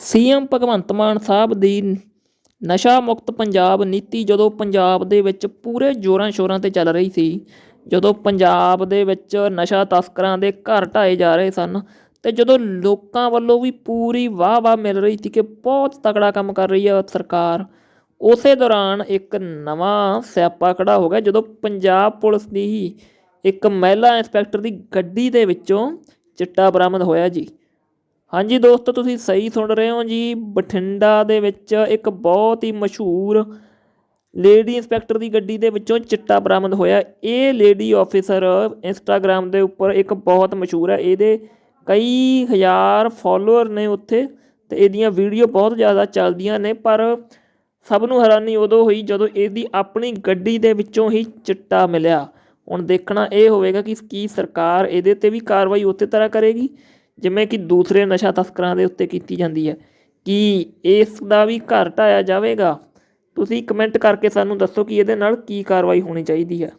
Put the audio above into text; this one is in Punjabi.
ਸੀਐਮ ਭਗਵੰਤ ਮਾਨ ਸਾਹਿਬ ਦੀ ਨਸ਼ਾ ਮੁਕਤ ਪੰਜਾਬ ਨੀਤੀ ਜਦੋਂ ਪੰਜਾਬ ਦੇ ਵਿੱਚ ਪੂਰੇ ਜ਼ੋਰਾਂ ਸ਼ੋਰਾਂ ਤੇ ਚੱਲ ਰਹੀ ਸੀ, ਜਦੋਂ ਪੰਜਾਬ ਦੇ ਵਿੱਚ ਨਸ਼ਾ ਤਸਕਰਾਂ ਦੇ ਘਰ ਢਾਏ ਜਾ ਰਹੇ ਸਨ ਤੇ ਜਦੋਂ ਲੋਕਾਂ ਵੱਲੋਂ ਵੀ ਪੂਰੀ ਵਾਹ ਵਾਹ ਮਿਲ ਰਹੀ ਸੀ ਕਿ ਬਹੁਤ ਤਕੜਾ ਕੰਮ ਕਰ ਰਹੀ ਹੈ ਸਰਕਾਰ, ਉਸੇ ਦੌਰਾਨ ਇੱਕ ਨਵਾਂ ਸਿਆਪਾ ਖੜਾ ਹੋ ਗਿਆ ਜਦੋਂ ਪੰਜਾਬ ਪੁਲਿਸ ਦੀ ਹੀ ਇੱਕ ਮਹਿਲਾ ਇੰਸਪੈਕਟਰ ਦੀ ਗੱਡੀ ਦੇ ਵਿੱਚੋਂ ਚਿੱਟਾ ਬਰਾਮਦ ਹੋਇਆ ਜੀ। ਹਾਂਜੀ ਦੋਸਤੋ, ਤੁਸੀਂ ਸਹੀ ਸੁਣ ਰਹੇ ਹੋ ਜੀ। ਬਠਿੰਡਾ ਦੇ ਵਿੱਚ ਇੱਕ ਬਹੁਤ ਹੀ ਮਸ਼ਹੂਰ ਲੇਡੀ ਇੰਸਪੈਕਟਰ ਦੀ ਗੱਡੀ ਦੇ ਵਿੱਚੋਂ ਚਿੱਟਾ ਬਰਾਮਦ ਹੋਇਆ। ਇਹ ਲੇਡੀ ਆਫੀਸਰ ਇੰਸਟਾਗ੍ਰam ਦੇ ਉੱਪਰ ਇੱਕ ਬਹੁਤ ਮਸ਼ਹੂਰ ਹੈ। ਇਹਦੇ ਕਈ ਹਜ਼ਾਰ ਫਾਲੋਅਰ ਨੇ ਉੱਥੇ ਤੇ ਇਹਦੀਆਂ ਵੀਡੀਓ ਬਹੁਤ ਜ਼ਿਆਦਾ ਚੱਲਦੀਆਂ ਨੇ, ਪਰ ਸਭ ਨੂੰ ਹੈਰਾਨੀ ਉਦੋਂ ਹੋਈ ਜਦੋਂ ਇਹਦੀ ਆਪਣੀ ਗੱਡੀ ਦੇ ਵਿੱਚੋਂ ਹੀ ਚਿੱਟਾ ਮਿਲਿਆ। ਹੁਣ ਦੇਖਣਾ ਇਹ ਹੋਵੇਗਾ ਕਿ ਕੀ ਸਰਕਾਰ ਇਹਦੇ ਤੇ ਵੀ ਕਾਰਵਾਈ ਉਸੇ ਤਰ੍ਹਾਂ ਕਰੇਗੀ। ਜਿਵੇਂ ਕਿ ਦੂਸਰੇ ਨਸ਼ਾ ਤਸਕਰਾਂ ਦੇ ਉੱਤੇ ਕੀਤੀ ਜਾਂਦੀ ਹੈ, ਕੀ ਇਸ ਦਾ ਵੀ ਘਰ ਢਾਇਆ ਜਾਵੇਗਾ? ਤੁਸੀਂ ਕਮੈਂਟ ਕਰਕੇ ਸਾਨੂੰ ਦੱਸੋ ਕਿ ਇਹਦੇ ਨਾਲ ਕੀ ਕਾਰਵਾਈ ਹੋਣੀ ਚਾਹੀਦੀ ਹੈ।